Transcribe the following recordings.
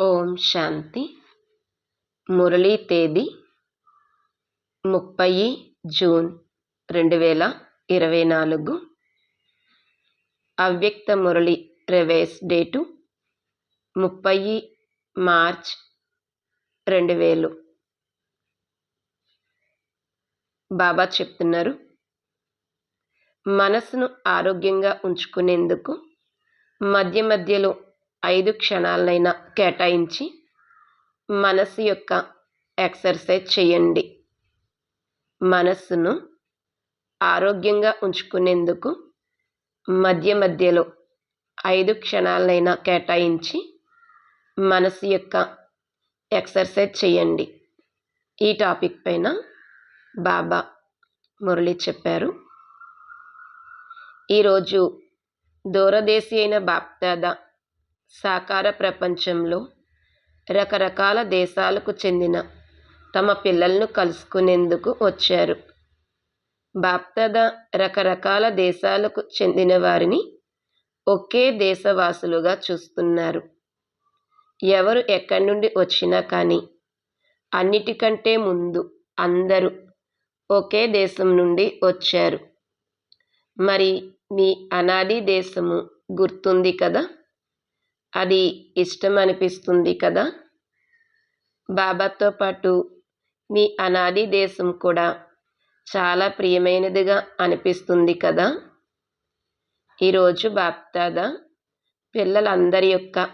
ఓం శాంతి. మురళీ తేదీ ముప్పై జూన్ రెండు వేల ఇరవై నాలుగు. అవ్యక్త మురళి రివేస్ డేటు ముప్పై మార్చ్ రెండు వేలు. బాబా చెప్తున్నారు మనసును ఆరోగ్యంగా ఉంచుకునేందుకు మధ్య మధ్యలో ఐదు క్షణాలనైనా కేటాయించి మనసు యొక్క ఎక్సర్సైజ్ చేయండి. మనస్సును ఆరోగ్యంగా ఉంచుకునేందుకు మధ్య మధ్యలో ఐదు క్షణాలనైనా కేటాయించి మనసు యొక్క ఎక్సర్సైజ్ చేయండి. ఈ టాపిక్ పైన బాబా మురళి చెప్పారు. ఈరోజు దూరదేశీ అయిన బాప్దాదా సాకార ప్రపంచంలో రకరకాల దేశాలకు చెందిన తమ పిల్లలను కలుసుకునేందుకు వచ్చారు. బాప్దాద రకరకాల దేశాలకు చెందిన వారిని ఒకే దేశవాసులుగా చూస్తున్నారు. ఎవరు ఎక్కడి నుండి వచ్చినా కానీ అన్నిటికంటే ముందు అందరూ ఒకే దేశం నుండి వచ్చారు. మరి మీ అనాది దేశము గుర్తుంది కదా? అది ఇష్టం అనిపిస్తుంది కదా? బాబాతో పాటు మీ అనాది దేశం కూడా చాలా ప్రియమైనదిగా అనిపిస్తుంది కదా? ఈరోజు బాప్దాదా పిల్లలందరి యొక్క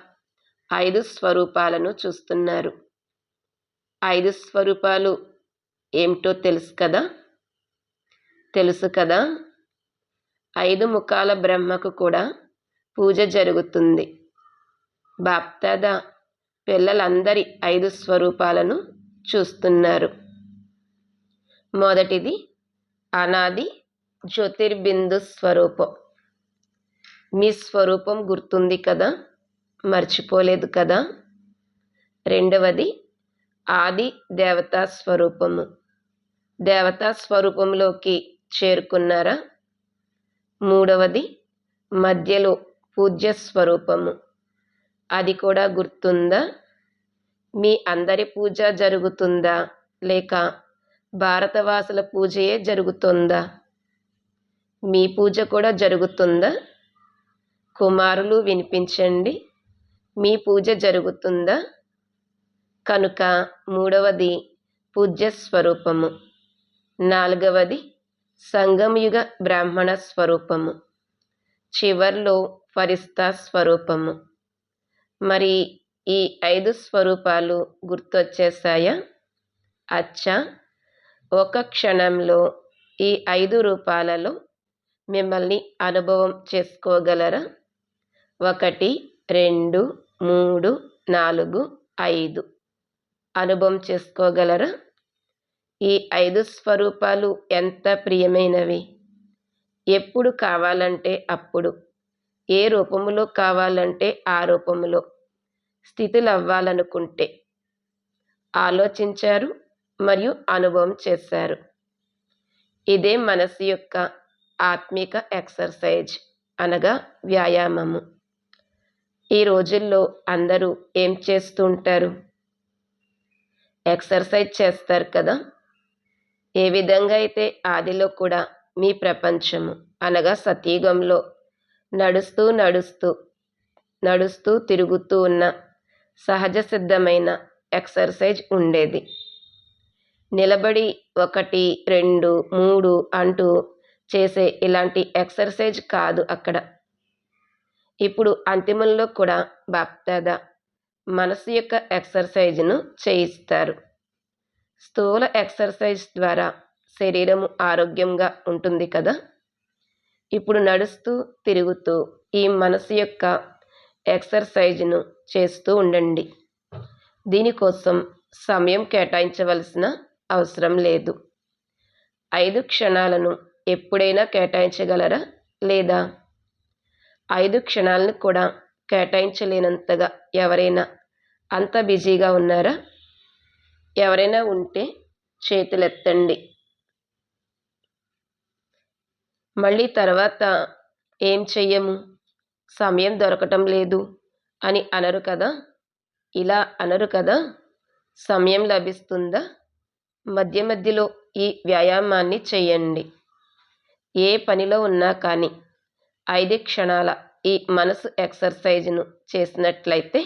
ఐదు స్వరూపాలను చూస్తున్నారు. ఐదు స్వరూపాలు ఏమిటో తెలుసు కదా? తెలుసు కదా? ఐదు ముఖాల బ్రహ్మకు కూడా పూజ జరుగుతుంది. బాప్దాదా పిల్లలందరి ఐదు స్వరూపాలను చూస్తున్నారు. మొదటిది అనాది జ్యోతిర్బిందు స్వరూపం. మీ స్వరూపం గుర్తుంది కదా? మర్చిపోలేదు కదా? రెండవది ఆది దేవతా స్వరూపము. దేవతా స్వరూపంలోకి చేరుకున్నారా? మూడవది మధ్యలో పూజ్య స్వరూపము. అది కూడా గుర్తుందా? మీ అందరి పూజ జరుగుతుందా? లేక భారతవాసుల పూజయే జరుగుతుందా? మీ పూజ కూడా జరుగుతుందా? కుమారులు వినిపించండి. మీ పూజ జరుగుతుందా? కనుక మూడవది పూజ్య స్వరూపము. నాలుగవది సంగమయుగ బ్రాహ్మణ స్వరూపము. చివర్లో ఫరిస్తా స్వరూపము. మరి ఈ ఐదు స్వరూపాలు గుర్తొచ్చేసాయా? అచ్చా. ఒక క్షణంలో ఈ ఐదు రూపాలలో మిమ్మల్ని అనుభవం చేసుకోగలరా? ఒకటి రెండు మూడు నాలుగు ఐదు. అనుభవం చేసుకోగలరా? ఈ ఐదు స్వరూపాలు ఎంత ప్రియమైనవి. ఎప్పుడు కావాలంటే అప్పుడు. ఏ రూపములో కావాలంటే ఆ రూపములో స్థితులు అవ్వాలనుకుంటే ఆలోచించారు మరియు అనుభవం చేశారు. ఇదే మనసు యొక్క ఆత్మిక ఎక్సర్సైజ్ అనగా వ్యాయామము. ఈ రోజుల్లో అందరూ ఏం చేస్తూ ఉంటారు ఎక్సర్సైజ్ చేస్తారు కదా? ఏ విధంగా అయితే ఆదిలో కూడా మీ ప్రపంచము అనగా సతీగంలో నడుస్తూ నడుస్తూ నడుస్తూ తిరుగుతూ ఉన్న సహజ సిద్ధమైన ఎక్సర్సైజ్ ఉండేది. నిలబడి ఒకటి రెండు మూడు అంటూ చేసే ఇలాంటి ఎక్సర్సైజ్ కాదు అక్కడ. ఇప్పుడు అంతిమంలో కూడా బాప్దాద మనసు యొక్క ఎక్సర్సైజ్ను చేయిస్తారు. స్థూల ఎక్సర్సైజ్ ద్వారా శరీరము ఆరోగ్యంగా ఉంటుంది కదా? ఇప్పుడు నడుస్తూ తిరుగుతూ ఈ మనసు యొక్క ఎక్సర్సైజ్ను చేస్తూ ఉండండి. దీనికోసం సమయం కేటాయించవలసిన అవసరం లేదు. ఐదు క్షణాలను ఎప్పుడైనా కేటాయించగలరా లేదా? ఐదు క్షణాలను కూడా కేటాయించలేనంతగా ఎవరైనా అంత బిజీగా ఉన్నారా? ఎవరైనా ఉంటే చేతులెత్తండి. మళ్ళీ తర్వాత ఏం చెయ్యము? సమయం దొరకటం లేదు అని అనరు కదా? ఇలా అనరు కదా? సమయం లభిస్తుందా? మధ్య మధ్యలో ఈ వ్యాయామాన్ని చేయండి ఏ పనిలో ఉన్నా కానీ ఐదు క్షణాల ఈ మనసు ఎక్సర్సైజ్ను చేసినట్లయితే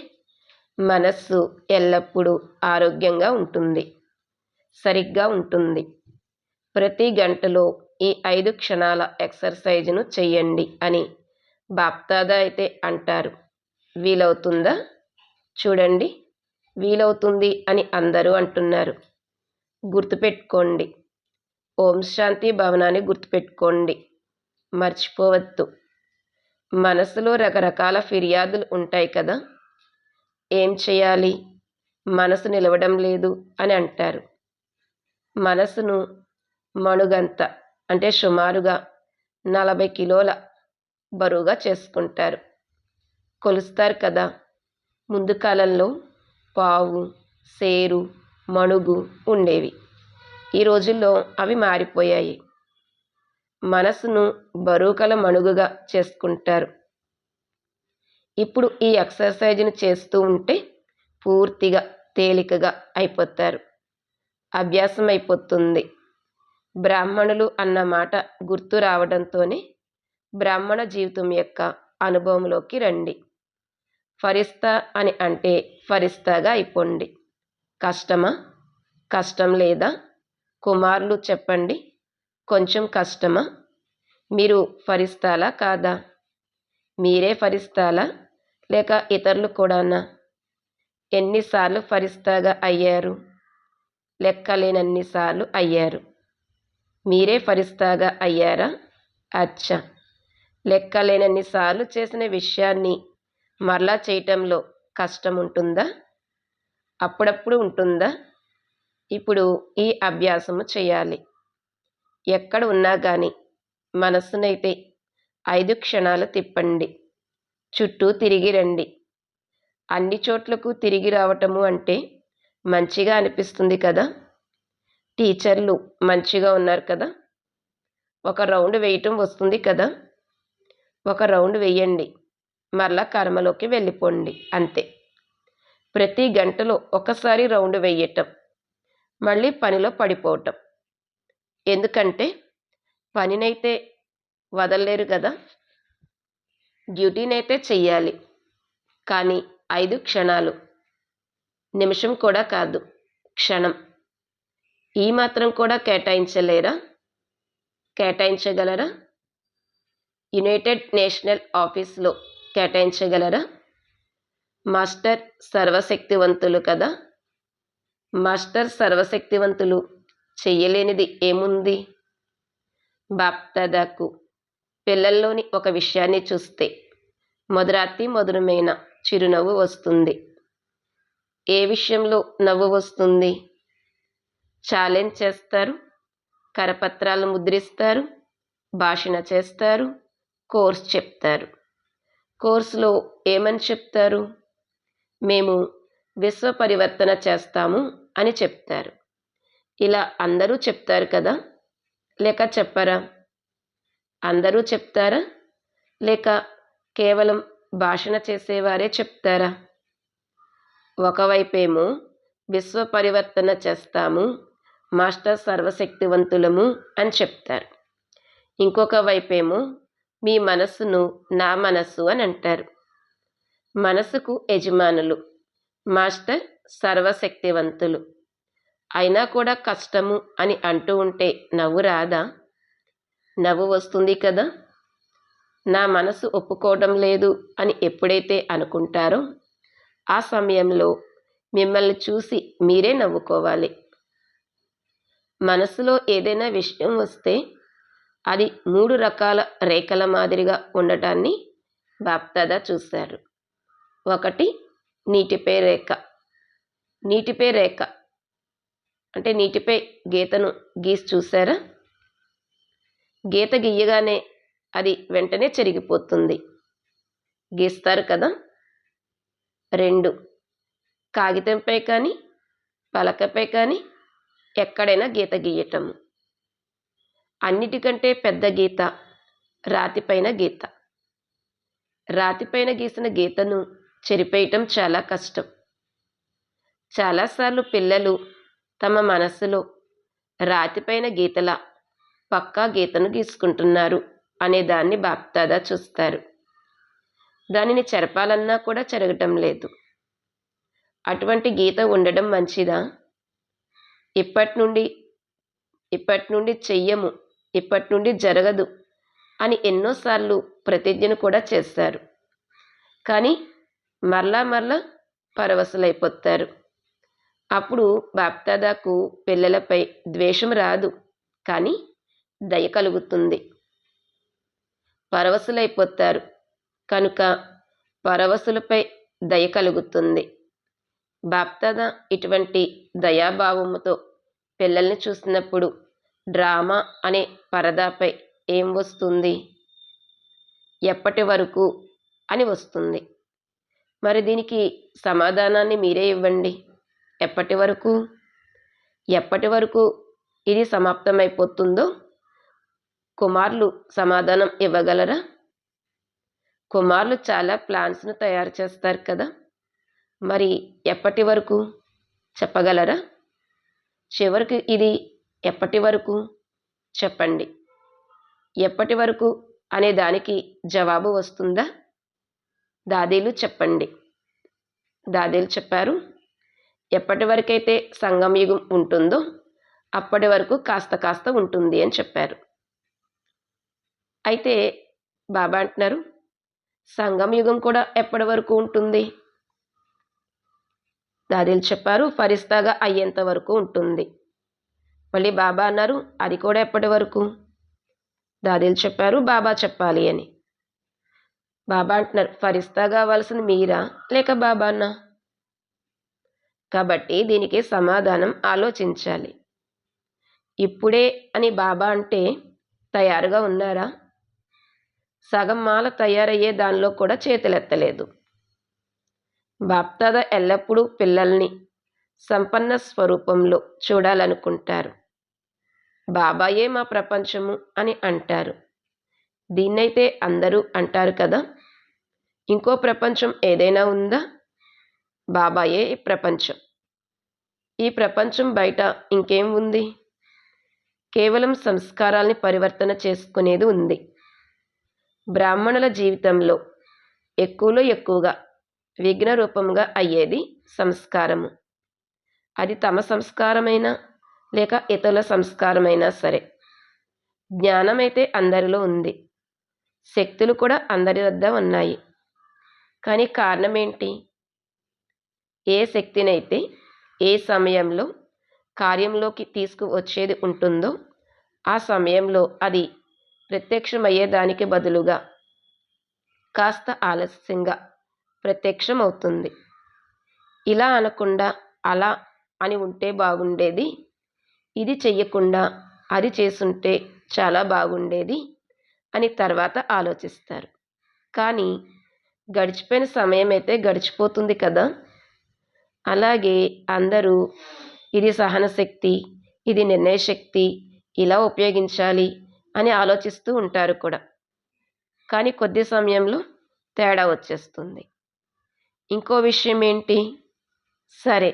మనస్సు ఎల్లప్పుడూ ఆరోగ్యంగా ఉంటుంది. సరిగ్గా ఉంటుంది. ప్రతి గంటలో ఈ ఐదు క్షణాల ఎక్సర్సైజ్ను చెయ్యండి అని బాప్తాదా అయితే అంటారు. వీలవుతుందా? చూడండి. వీలవుతుంది అని అందరూ అంటున్నారు. గుర్తుపెట్టుకోండి. ఓం శాంతి భవనాన్ని గుర్తుపెట్టుకోండి. మర్చిపోవద్దు. మనసులో రకరకాల ఫిర్యాదులు ఉంటాయి కదా? ఏం చేయాలి మనసు నిలవడం లేదు అని అంటారు. మనసును మణుగంత అంటే సుమారుగా నలభై కిలోల బరువుగా చేసుకుంటారు. కొలుస్తారు కదా! ముందు కాలంలో పావు సేరు మణుగు ఉండేవి. ఈ రోజుల్లో అవి మారిపోయాయి. మనసును బరువుకల మణుగుగా చేసుకుంటారు. ఇప్పుడు ఈ ఎక్సర్సైజ్ను చేస్తూ ఉంటే పూర్తిగా తేలికగా అయిపోతారు. అభ్యాసం అయిపోతుంది బ్రాహ్మణులు అన్న మాట గుర్తు రావడంతోనే బ్రాహ్మణ జీవితం యొక్క అనుభవంలోకి రండి. ఫరిస్తా అని అంటే ఫరిస్తాగా అయిపోండి. కష్టమా? కష్టం లేదా? కుమారులు చెప్పండి. కొంచెం కష్టమా? మీరు ఫరిస్తాలా కాదా? మీరే ఫరిస్తాలా? లేక ఇతరులు కూడానా? ఎన్నిసార్లు ఫరిస్తాగా అయ్యారు? లెక్కలేనన్నిసార్లు అయ్యారు. మీరే ఫరిస్తాగా అయ్యారా? అచ్చా! లెక్కలేనన్నిసార్లు చేసిన విషయాన్ని మరలా చేయటంలో కష్టం ఉంటుందా అప్పుడప్పుడు ఉంటుందా? ఇప్పుడు ఈ అభ్యాసము చేయాలి. ఎక్కడ ఉన్నా కానీ మనస్సునైతే ఐదు క్షణాలు తిప్పండి. చుట్టూ తిరిగి రండి. అన్ని చోట్లకు తిరిగి రావటము అంటే మంచిగా అనిపిస్తుంది కదా? టీచర్లు మంచిగా ఉన్నారు కదా? ఒక రౌండ్ వేయటం వస్తుంది కదా? ఒక రౌండ్ వేయండి. మరలా కర్మలోకి వెళ్ళిపోండి. అంతే. ప్రతి గంటలో ఒకసారి రౌండ్ వేయటం. మళ్ళీ పనిలో పడిపోవటం. ఎందుకంటే పనినైతే వదలలేరు కదా? డ్యూటీనైతే చెయ్యాలి. కానీ ఐదు క్షణాలు. నిమిషం కూడా కాదు. క్షణం. ఈ మాత్రం కూడా కేటాయించలేరా? కేటాయించగలరా? యునైటెడ్ నేషనల్ ఆఫీస్లో కేటాయించగలరా? మాస్టర్ సర్వశక్తివంతులు కదా? మాస్టర్ సర్వశక్తివంతులు చెయ్యలేనిది ఏముంది? బాప్తాదాకు పిల్లల్లోని ఒక విషయాన్ని చూస్తే మధురాతి మధురమైన చిరునవ్వు వస్తుంది. ఏ విషయంలో నవ్వు వస్తుంది? ఛాలెంజ్ చేస్తారు. కరపత్రాలు ముద్రిస్తారు. భాషణ చేస్తారు. కోర్స్ చెప్తారు. కోర్సులో ఏమని చెప్తారు? మేము విశ్వ పరివర్తన చేస్తాము అని చెప్తారు. ఇలా అందరూ చెప్తారు కదా? లేక చెప్పరా? అందరూ చెప్తారా? లేక కేవలం భాషణ చేసేవారే చెప్తారా? ఒకవైపేమో విశ్వ పరివర్తన చేస్తాము మాస్టర్ సర్వశక్తివంతులము అని చెప్తారు. ఇంకొక వైపేమో మీ మనస్సును నా మనస్సు అని అంటారు. మనసుకు యజమానులు మాస్టర్ సర్వశక్తివంతులు. అయినా కూడా కష్టము అని అంటూ ఉంటే నవ్వు రాదా? నవ్వు వస్తుంది కదా? నా మనసు ఒప్పుకోవడం లేదు అని ఎప్పుడైతే అనుకుంటారో ఆ సమయంలో మిమ్మల్ని చూసి మీరే నవ్వుకోవాలి. మనసులో ఏదైనా విషయం వస్తే అది మూడు రకాల రేఖల మాదిరిగా ఉండటాన్ని బాప్దాదా చూశారు. ఒకటి నీటిపై రేఖ. నీటిపై రేఖ. అంటే నీటిపై గీతను గీసి చూసారా గీత గీయగానే అది వెంటనే చెరిగిపోతుంది. గీస్తారు కదా? రెండు కాగితంపై కానీ పలకపై కానీ ఎక్కడైనా గీత గీయటం. అన్నిటికంటే పెద్ద గీత రాతిపైన గీత. రాతిపైన గీసిన గీతను చెరిపేయటం చాలా కష్టం. చాలాసార్లు పిల్లలు తమ మనస్సులో రాతిపైన గీతల పక్కా గీతను గీసుకుంటున్నారు అనే దాన్ని బాప్తాదా చూస్తారు. దానిని చెరపాలన్నా కూడా చెరగటం లేదు. అటువంటి గీత ఉండడం మంచిదా? ఇప్పటి నుండి ఇప్పటి నుండి చెయ్యము ఇప్పటి నుండి జరగదు అని ఎన్నోసార్లు ప్రతిజ్ఞను కూడా చేస్తారు. కానీ మరలా మరలా పరవశులైపోతారు. అప్పుడు బాప్తాదాకు పిల్లలపై ద్వేషం రాదు కానీ దయ కలుగుతుంది. పరవశులైపోతారు కనుక పరవశులపై దయ కలుగుతుంది. బాప్తాద ఇటువంటి దయాభావముతో పిల్లల్ని చూసినప్పుడు డ్రామా అనే పరదాపై ఏం వస్తుంది? ఎప్పటి వరకు అని వస్తుంది. మరి దీనికి సమాధానాన్ని మీరే ఇవ్వండి. ఎప్పటి వరకు? ఎప్పటి వరకు ఇది సమాప్తమైపోతుందో కుమారులు సమాధానం ఇవ్వగలరా? కుమారులు చాలా ప్లాన్స్ను తయారు చేస్తారు కదా? మరి ఎప్పటి వరకు? చెప్పగలరా? చివరికి ఇది ఎప్పటి వరకు? చెప్పండి. ఎప్పటి వరకు అనే దానికి జవాబు వస్తుందా? దాదీలు చెప్పండి. దాదీలు చెప్పారు ఎప్పటి వరకైతే సంగం యుగం ఉంటుందో అప్పటి వరకు కాస్త కాస్త ఉంటుంది అని చెప్పారు. అయితే బాబా అంటున్నారు సంగం యుగం కూడా ఎప్పటి వరకు ఉంటుంది? దాదీలు చెప్పారు ఫరిస్తాగా అయ్యేంత వరకు ఉంటుంది. మళ్ళీ బాబా అన్నారు అది కూడా ఎప్పటి వరకు? దాదీలు చెప్పారు బాబా చెప్పాలి అని. బాబా అంటున్నారు ఫరిస్తా కావాల్సింది మీరా? లేక బాబానా కాబట్టి దీనికి సమాధానం ఆలోచించాలి. ఇప్పుడే అని బాబా అంటే తయారుగా ఉన్నారా? సగం మాల తయారయ్యే దానిలో కూడా చేతులెత్తలేదు. బాప్తాద ఎల్లప్పుడూ పిల్లల్ని సంపన్న స్వరూపంలో చూడాలనుకుంటారు. బాబాయే మా ప్రపంచము అని అంటారు. దీన్నైతే అందరూ అంటారు కదా? ఇంకో ప్రపంచం ఏదైనా ఉందా? బాబాయే ప్రపంచం. ఈ ప్రపంచం బయట ఇంకేం ఉంది? కేవలం సంస్కారాల్ని పరివర్తన చేసుకునేది ఉంది. బ్రాహ్మణుల జీవితంలో ఎక్కువలో ఎక్కువగా విఘ్న రూపంగా అయ్యేది సంస్కారము. అది తమ సంస్కారమైనా లేక ఇతరుల సంస్కారమైనా సరే. జ్ఞానమైతే అందరిలో ఉంది. శక్తులు కూడా అందరి వద్ద ఉన్నాయి. కానీ కారణం ఏంటి ఏ శక్తినైతే ఏ సమయంలో కార్యంలోకి తీసుకువచ్చేది ఉంటుందో ఆ సమయంలో అది ప్రత్యక్షమయ్యేదానికి బదులుగా కాస్త ఆలస్యంగా ప్రత్యక్షమవుతుంది ఇలా అనకుండా అలా అని ఉంటే బాగుండేది. ఇది చెయ్యకుండా అది చేసుంటే చాలా బాగుండేది అని తర్వాత ఆలోచిస్తారు. కానీ గడిచిపోయిన సమయం అయితే గడిచిపోతుంది కదా. అలాగే అందరూ ఇది సహనశక్తి ఇది నిర్ణయశక్తి ఇలా ఉపయోగించాలి అని ఆలోచిస్తూ ఉంటారు కూడా. కానీ కొద్ది సమయంలో తేడా వచ్చేస్తుంది. ఇంకో విషయం ఏంటి? సరే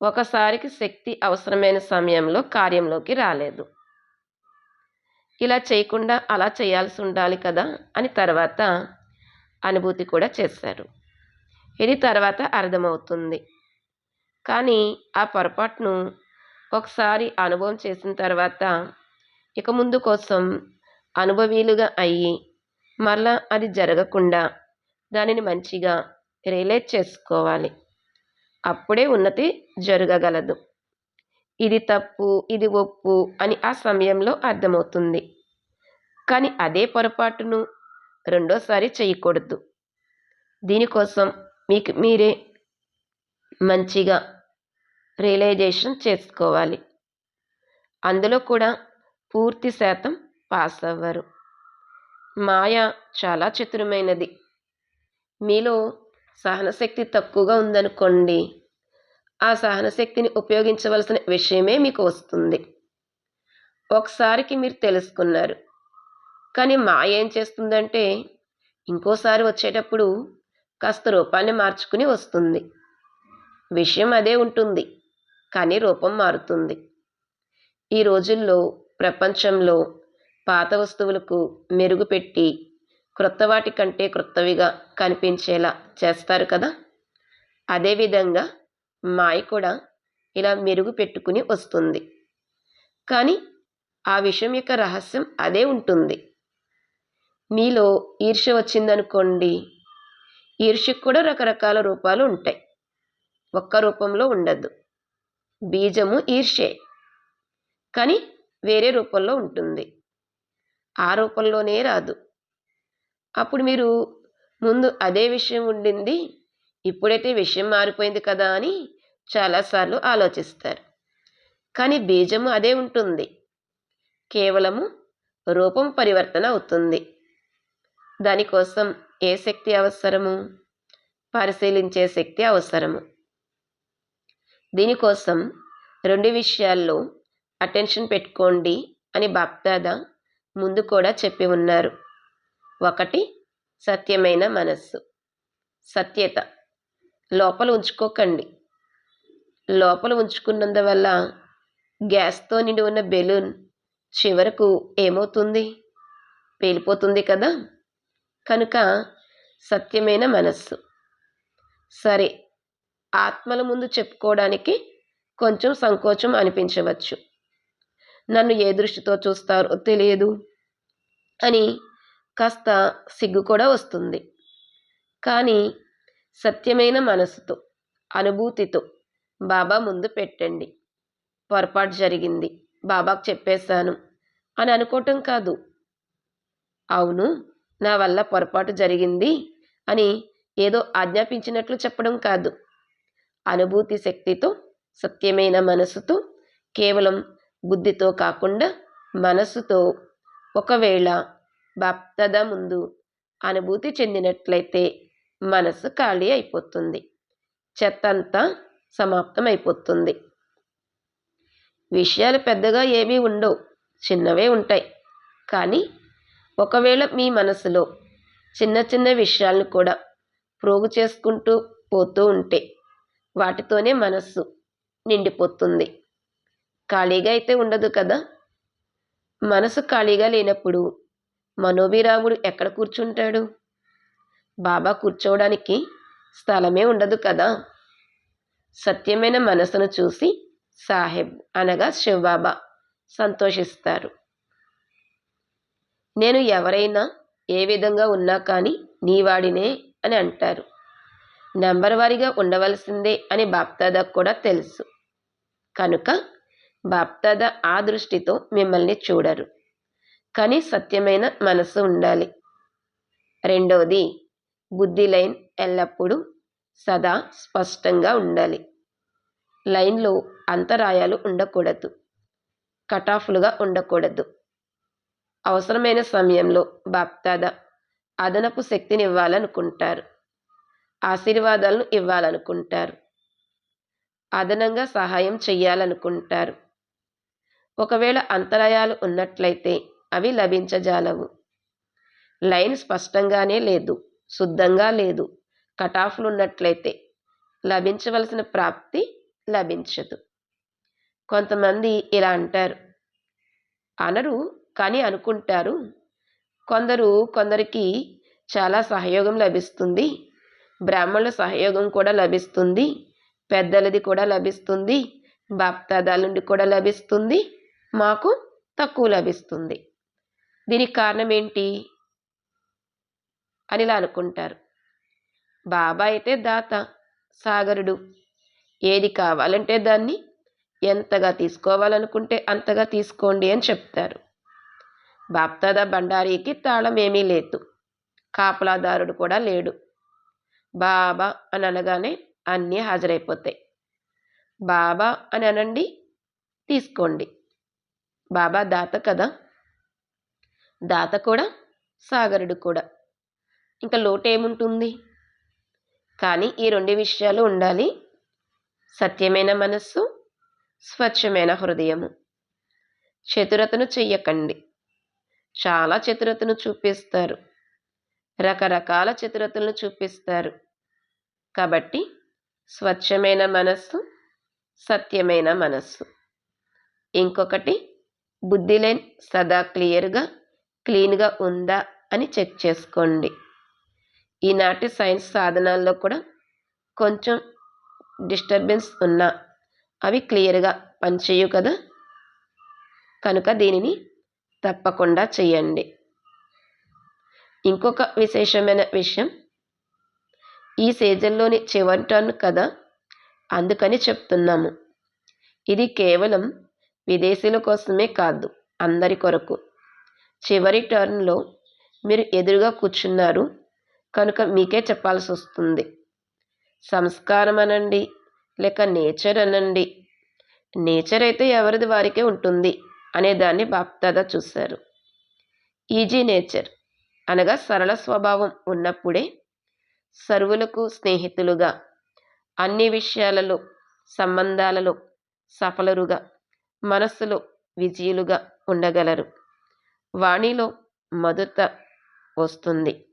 ఒకసారికి శక్తి అవసరమైన సమయంలో కార్యంలోకి రాలేదు. ఇలా చేయకుండా అలా చేయాల్సి ఉండాలి కదా అని తర్వాత అనుభూతి కూడా చేశారు. ఇది తర్వాత అర్థమవుతుంది. కానీ ఆ పొరపాటును ఒకసారి అనుభవం చేసిన తర్వాత ఇక ముందు కోసం అనుభవీలుగా అయ్యి మరలా అది జరగకుండా దానిని మంచిగా రియలైజ్ చేసుకోవాలి. అప్పుడే ఉన్నతి జరగగలదు. ఇది తప్పు ఇది ఒప్పు అని ఆ సమయంలో అర్థమవుతుంది. కానీ అదే పొరపాటును రెండోసారి చేయకూడదు. దీనికోసం మీకు మీరే మంచిగా రియలైజేషన్ చేసుకోవాలి. అందులో కూడా పూర్తి శాతం పాస్ అవ్వరు. మాయ చాలా చతురమైనది. మీలో సహనశక్తి తక్కువగా ఉందనుకోండి ఆ సహనశక్తిని ఉపయోగించవలసిన విషయమే మీకు వస్తుంది. ఒకసారికి మీరు తెలుసుకున్నారు. కానీ మా ఏం చేస్తుందంటే ఇంకోసారి వచ్చేటప్పుడు కాస్త రూపాన్ని మార్చుకుని వస్తుంది. విషయం అదే ఉంటుంది కానీ రూపం మారుతుంది. ఈ రోజుల్లో ప్రపంచంలో పాత వస్తువులకు మెరుగుపెట్టి క్రొత్త వాటి కంటే క్రొత్తవిగా కనిపించేలా చేస్తారు కదా? అదేవిధంగా మాయ కూడా ఇలా మెరుగు పెట్టుకుని వస్తుంది. కానీ ఆ విషయం యొక్క రహస్యం అదే ఉంటుంది. మీలో ఈర్ష్య వచ్చిందనుకోండి ఈర్ష్యకు కూడా రకరకాల రూపాలు ఉంటాయి. ఒక్క రూపంలో ఉండదు. బీజము ఈర్షే. కానీ వేరే రూపంలో ఉంటుంది. ఆ రూపంలోనే రాదు. అప్పుడు మీరు ముందు అదే విషయం ఉండింది ఇప్పుడైతే విషయం మారిపోయింది కదా అని చాలాసార్లు ఆలోచిస్తారు. కానీ బీజము అదే ఉంటుంది. కేవలము రూపం పరివర్తన అవుతుంది. దానికోసం ఏ శక్తి అవసరము? పరిశీలించే శక్తి అవసరము. దీనికోసం రెండు విషయాల్లో అటెన్షన్ పెట్టుకోండి అని బాప్దాద ముందు కూడా చెప్పి ఉన్నారు. ఒకటి సత్యమైన మనస్సు. సత్యత. లోపల ఉంచుకోకండి. లోపల ఉంచుకున్నందువల్ల గ్యాస్తో నిండి ఉన్న బెలూన్ చివరకు ఏమవుతుంది? పేలిపోతుంది కదా? కనుక సత్యమైన మనస్సు. సరే ఆత్మల ముందు చెప్పుకోవడానికి కొంచెం సంకోచం అనిపించవచ్చు. నన్ను ఏ దృష్టితో చూస్తారో తెలియదు అని కాస్త సిగ్గు కూడా వస్తుంది. కానీ సత్యమైన మనసుతో అనుభూతితో బాబా ముందు పెట్టండి. పొరపాటు జరిగింది బాబాకు చెప్పేశాను అని అనుకోవటం కాదు. అవును నా వల్ల పొరపాటు జరిగింది అని ఏదో ఆజ్ఞాపించినట్లు చెప్పడం కాదు. అనుభూతి శక్తితో సత్యమైన మనసుతో కేవలం బుద్ధితో కాకుండా మనసుతో ఒకవేళ భక్తద ముందు అనుభూతి చెందినట్లయితే మనసు ఖాళీ అయిపోతుంది. చెత్తంతా సమాప్తం అయిపోతుంది విషయాలు పెద్దగా ఏమీ ఉండవు చిన్నవే ఉంటాయి. కానీ ఒకవేళ మీ మనసులో చిన్న చిన్న విషయాలను కూడా ప్రోగు చేసుకుంటూ పోతూ ఉంటే వాటితోనే మనస్సు నిండిపోతుంది. ఖాళీగా అయితే ఉండదు కదా? మనసు ఖాళీగా లేనప్పుడు మనోభిరాముడు ఎక్కడ కూర్చుంటాడు? బాబా కూర్చోవడానికి స్థలమే ఉండదు కదా? సత్యమైన మనసును చూసి సాహెబ్ అనగా శివబాబా సంతోషిస్తారు. నేను ఎవరైనా ఏ విధంగా ఉన్నా కానీ నీవాడినే అని అంటారు. నెంబర్ వారీగా ఉండవలసిందే అని బాప్దాదాకు కూడా తెలుసు. కనుక బాప్దాద ఆ దృష్టితో మిమ్మల్ని చూడరు. కానీ సత్యమైన మనసు ఉండాలి. రెండవది బుద్ధి లైన్ ఎల్లప్పుడూ సదా స్పష్టంగా ఉండాలి. లైన్లో అంతరాయాలు ఉండకూడదు. కటాఫ్లుగా ఉండకూడదు. అవసరమైన సమయంలో బాప్తాద అదనపు శక్తిని ఇవ్వాలనుకుంటారు ఆశీర్వాదాలను ఇవ్వాలనుకుంటారు. అదనంగా సహాయం చెయ్యాలనుకుంటారు. ఒకవేళ అంతరాయాలు ఉన్నట్లయితే అవి లభించజాలవు. లైన్ స్పష్టంగానే లేదు శుద్ధంగా లేదు కటాఫ్లు ఉన్నట్లయితే లభించవలసిన ప్రాప్తి లభించదు. కొంతమంది ఇలా అంటారు. అనరు కానీ అనుకుంటారు. కొందరు కొందరికి చాలా సహయోగం లభిస్తుంది. బ్రాహ్మణుల సహయోగం కూడా లభిస్తుంది. పెద్దలది కూడా లభిస్తుంది. బాప్తాదాల నుండి కూడా లభిస్తుంది. మాకు తక్కువ లభిస్తుంది. దీనికి కారణం ఏంటి అని ఇలా అనుకుంటారు. బాబా అయితే దాత సాగరుడు. ఏది కావాలంటే దాన్ని ఎంతగా తీసుకోవాలనుకుంటే అంతగా తీసుకోండి అని చెప్తారు. బాప్తాద బండారీకి తాళం ఏమీ లేదు. కాపలాదారుడు కూడా లేడు. బాబా అని అనగానే అన్నీ హాజరైపోతాయి. బాబా అని అనండి తీసుకోండి. బాబా దాత కదా? దాత కూడా సాగరుడు కూడా. ఇంకా లోటు ఏముంటుంది కానీ ఈ రెండు విషయాలు ఉండాలి. సత్యమైన మనస్సు స్వచ్ఛమైన హృదయము. చతురతను చెయ్యకండి. చాలా చతురతను చూపిస్తారు. రకరకాల చతురతలను చూపిస్తారు. కాబట్టి స్వచ్ఛమైన మనస్సు సత్యమైన మనస్సు. ఇంకొకటి బుద్ధి లేని సదా క్లియర్గా క్లీన్గా ఉందా అని చెక్ చేసుకోండి. ఈనాటి సైన్స్ సాధనాల్లో కూడా కొంచెం డిస్టర్బెన్స్ ఉన్నా అవి క్లియర్గా పనిచేయవు కదా? కనుక దీనిని తప్పకుండా చేయండి. ఇంకొక విశేషమైన విషయం. ఈ సీజన్లోని చివరి టర్న్ కదా? అందుకని చెప్తున్నాము ఇది కేవలం విదేశీయుల కోసమే కాదు అందరి కొరకు. చివరి టర్న్లో మీరు ఎదురుగా కూర్చున్నారు. కనుక మీకే చెప్పాల్సి వస్తుంది సంస్కారం అనండి లేక నేచర్ అనండి నేచర్ అయితే ఎవరిది వారికే ఉంటుంది అనే దాన్ని బాప్దాదా చూశారు. ఈజీ నేచర్ అనగా సరళ స్వభావం ఉన్నప్పుడే సర్వులకు స్నేహితులుగా అన్ని విషయాలలో సంబంధాలలో సఫలరుగా మనస్సులో విజయులుగా ఉండగలరు. వాణిలో మధురత వస్తుంది.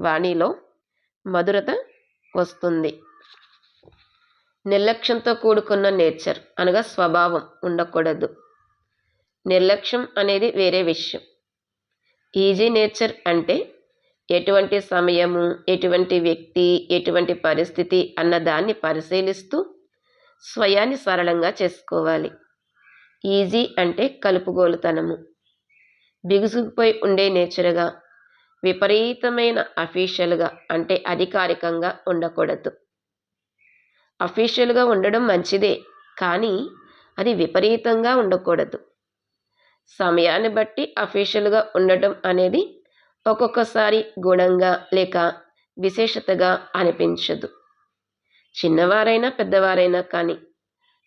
వాణిలో మధురత వస్తుంది. నిర్లక్ష్యంతో కూడుకున్న నేచర్ అనగా స్వభావం ఉండకూడదు. నిర్లక్ష్యం అనేది వేరే విషయం. ఈజీ నేచర్ అంటే ఎటువంటి సమయము ఎటువంటి వ్యక్తి ఎటువంటి పరిస్థితి అన్న దాన్ని పరిశీలిస్తూ స్వయాన్ని సరళంగా చేసుకోవాలి. ఈజీ అంటే కలుపుగోలుతనము. బిగుసుకుపోయి ఉండే నేచర్గా విపరీతమైన అఫీషియల్గా అంటే అధికారికంగా ఉండకూడదు. అఫీషియల్గా ఉండడం మంచిదే కానీ అది విపరీతంగా ఉండకూడదు. సమయాన్ని బట్టి అఫీషియల్గా ఉండటం అనేది ఒక్కొక్కసారి గుణంగా లేక విశేషతగా అనిపించదు. చిన్నవారైనా పెద్దవారైనా కానీ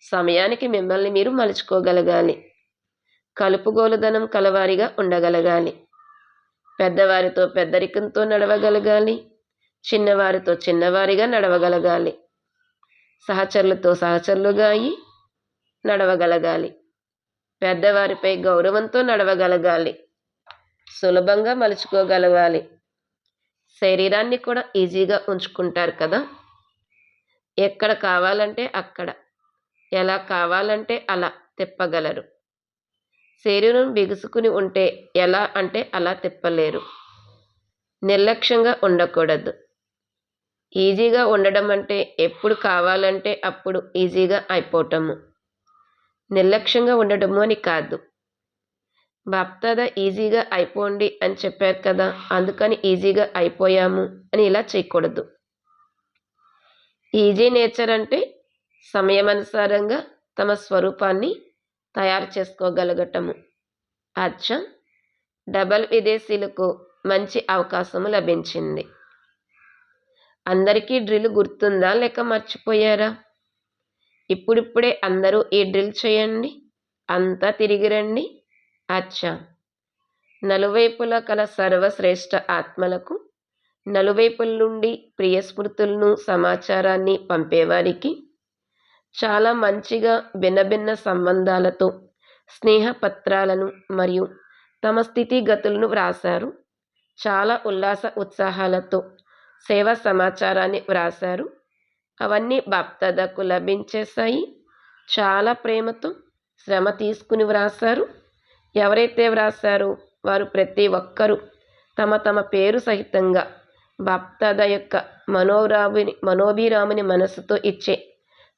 సమయానికి మిమ్మల్ని మీరు మలుచుకోగలగాలి. కలుపుగోలుదనం కలవారిగా ఉండగలగాలి. పెద్దవారితో పెద్దరికంతో నడవగలగాలి. చిన్నవారితో చిన్నవారిగా నడవగలగాలి. సహచరులతో సహచరులుగా అయి నడవగలగాలి. పెద్దవారిపై గౌరవంతో నడవగలగాలి. సులభంగా మలుచుకోగలగాలి. శరీరాన్ని కూడా ఈజీగా ఉంచుకుంటారు కదా? ఎక్కడ కావాలంటే అక్కడ ఎలా కావాలంటే అలా తిప్పగలరు. శరీరం బిగుసుకుని ఉంటే ఎలా అంటే అలా తిప్పలేరు. నిర్లక్ష్యంగా ఉండకూడదు. ఈజీగా ఉండడం అంటే ఎప్పుడు కావాలంటే అప్పుడు ఈజీగా అయిపోవటము నిర్లక్ష్యంగా ఉండడము అని కాదు. భక్తద ఈజీగా అయిపోండి అని చెప్పారు కదా అందుకని ఈజీగా అయిపోయాము అని ఇలా చేయకూడదు. ఈజీ నేచర్ అంటే సమయమనుసారంగా తమ స్వరూపాన్ని తయారు చేసుకోగలగటము. అచ్చం. డబల్ విదేశీలకు మంచి అవకాశము లభించింది. అందరికీ డ్రిల్ గుర్తుందా? లేక మర్చిపోయారా? ఇప్పుడిప్పుడే అందరూ ఈ డ్రిల్ చేయండి. అంతా తిరిగి రండి. అచ్చా. నలువైపులా కల సర్వశ్రేష్ఠ ఆత్మలకు నలువైపుల నుండి ప్రియస్మృతులను సమాచారాన్ని పంపేవారికి చాలా మంచిగా భిన్న భిన్న సంబంధాలతో స్నేహపత్రాలను మరియు తమ స్థితిగతులను వ్రాశారు. చాలా ఉల్లాస ఉత్సాహాలతో సేవా సమాచారాన్ని వ్రాశారు. అవన్నీ బాప్తదకు లభించేశాయి. చాలా ప్రేమతో శ్రమ తీసుకుని వ్రాశారు. ఎవరైతే వ్రాశారో వారు ప్రతి ఒక్కరూ తమ తమ పేరు సహితంగా బాప్తద యొక్క మనోరాముని మనోభిరాముని మనసుతో ఇచ్చే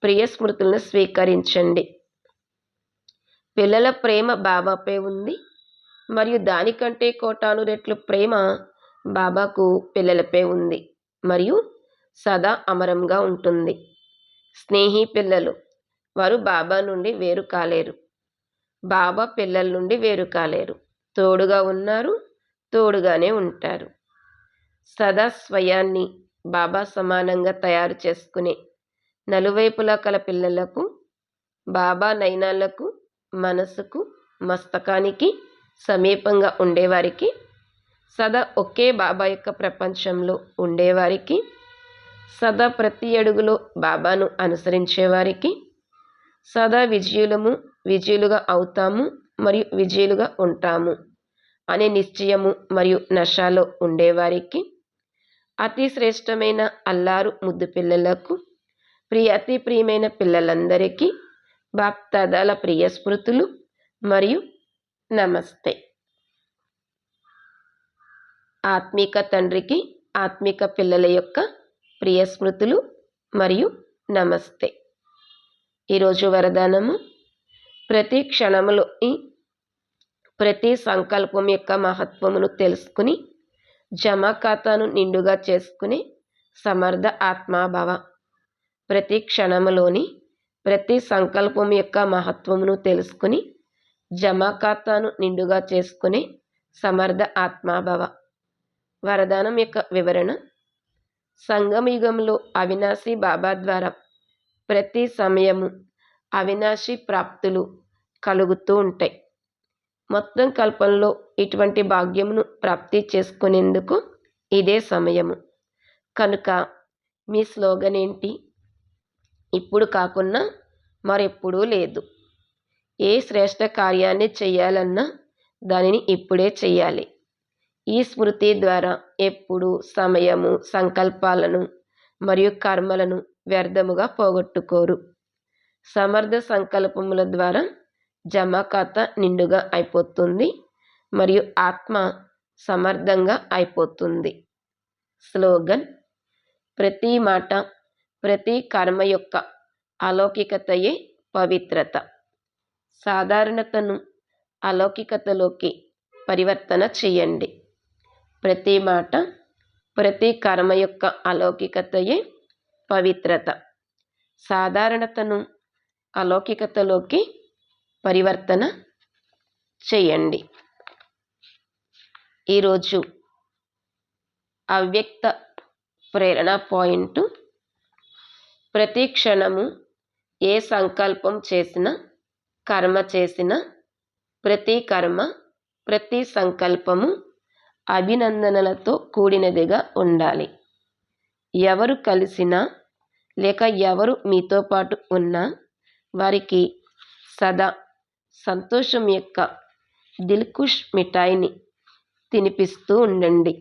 ప్రియ స్మృతులను స్వీకరించండి. పిల్లల ప్రేమ బాబాపై ఉంది. మరియు దానికంటే కోటాను రెట్లు ప్రేమ బాబాకు పిల్లలపై ఉంది. మరియు సదా అమరంగా ఉంటుంది. స్నేహి పిల్లలు వారు బాబా నుండి వేరు కాలేరు. బాబా పిల్లల నుండి వేరు కాలేరు. తోడుగా ఉన్నారు తోడుగానే ఉంటారు. సదా స్వయాన్ని బాబా సమానంగా తయారు చేసుకునే నలువైపులా కల పిల్లలకు బాబా నయనాలకు మనసుకు మస్తకానికి సమీపంగా ఉండేవారికి సదా ఒకే బాబా యొక్క ప్రపంచంలో ఉండేవారికి సదా ప్రతి అడుగులో బాబాను అనుసరించేవారికి సదా విజయులము విజయులుగా అవుతాము మరియు విజయులుగా ఉంటాము అనే నిశ్చయము మరియు నషాలో ఉండేవారికి అతి శ్రేష్టమైన అల్లారు ముద్దు పిల్లలకు ప్రియ అతి ప్రియమైన పిల్లలందరికీ బాప్తదాల ప్రియ స్మృతులు మరియు నమస్తే. ఆత్మిక తండ్రికి ఆత్మిక పిల్లల యొక్క ప్రియ స్మృతులు మరియు నమస్తే. ఈరోజు వరదానము. ప్రతి క్షణములో ప్రతి సంకల్పం యొక్క మహత్వమును తెలుసుకుని జమా ఖాతాను నిండుగా చేసుకుని సమర్థ ఆత్మాభవ ప్రతి క్షణములోని ప్రతి సంకల్పం యొక్క మహత్వమును తెలుసుకుని జమా ఖాతాను నిండుగా చేసుకునే సమర్థ ఆత్మాభవ. వరదానం యొక్క వివరణ సంగమయుగంలో అవినాశి బాబా ద్వారా ప్రతి సమయము అవినాశి ప్రాప్తులు కలుగుతూ ఉంటాయి. మొత్తం కల్పంలో ఇటువంటి భాగ్యమును ప్రాప్తి చేసుకునేందుకు ఇదే సమయము. కనుక మీ స్లోగన్ ఏంటి ఇప్పుడు కాకున్నా మరెప్పుడూ లేదు. ఏ శ్రేష్ట కార్యాన్ని చేయాలన్నా దానిని ఇప్పుడే చేయాలి. ఈ స్మృతి ద్వారా ఎప్పుడు సమయము సంకల్పాలను మరియు కర్మలను వ్యర్థముగా పోగొట్టుకోరు. సమర్థ సంకల్పముల ద్వారా జమ ఖాతా నిండుగా అయిపోతుంది మరియు ఆత్మ సమర్థంగా అయిపోతుంది. స్లోగన్ ప్రతి మాట ప్రతి కర్మ యొక్క అలౌకికతయే పవిత్రత. సాధారణతను అలౌకికతలోకి పరివర్తన చేయండి. ప్రతి మాట ప్రతి కర్మ యొక్క అలౌకికతయే పవిత్రత. సాధారణతను అలౌకికతలోకి పరివర్తన చేయండి. ఈరోజు అవ్యక్త ప్రేరణ పాయింట్ ప్రతి క్షణము ఏ సంకల్పం చేసినా కర్మ చేసినా ప్రతి కర్మ ప్రతి సంకల్పము అభినందనలతో కూడినదిగా ఉండాలి. ఎవరు కలిసినా లేక ఎవరు మీతో పాటు ఉన్నా వారికి సదా సంతోషం యొక్క దిల్కుష్ మిఠాయిని తినిపిస్తూ ఉండండి.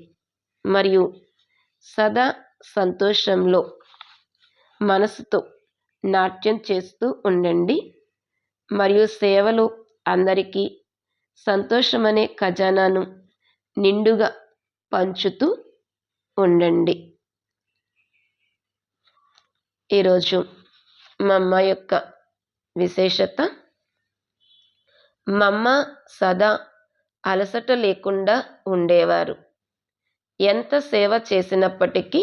మరియు సదా సంతోషంలో మనసుతో నాట్యం చేస్తూ ఉండండి. మరియు సేవలు అందరికీ సంతోషమనే ఖజానాను నిండుగా పంచుతూ ఉండండి. ఈరోజు మా అమ్మ యొక్క విశేషత మమ్మ సదా అలసట లేకుండా ఉండేవారు. ఎంత సేవ చేసినప్పటికీ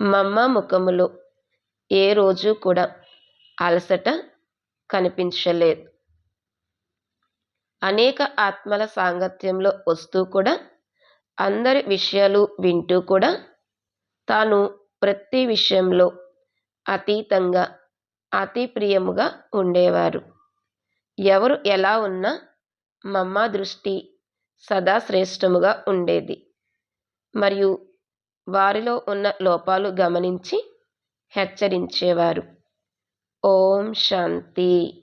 మమ్మ ముఖములో ఏ రోజు కూడా అలసట కనిపించలేదు. అనేక ఆత్మల సాంగత్యంలో వస్తూ కూడా అందరి విషయాలు వింటూ కూడా తాను ప్రతి విషయంలో అతీతంగా అతి ప్రియముగా ఉండేవారు. ఎవరు ఎలా ఉన్నా మమ్మ దృష్టి సదా శ్రేష్టముగా ఉండేది. మరియు వారిలో ఉన్న లోపాలు గమనించి హెచ్చరించేవారు. ఓం శాంతి.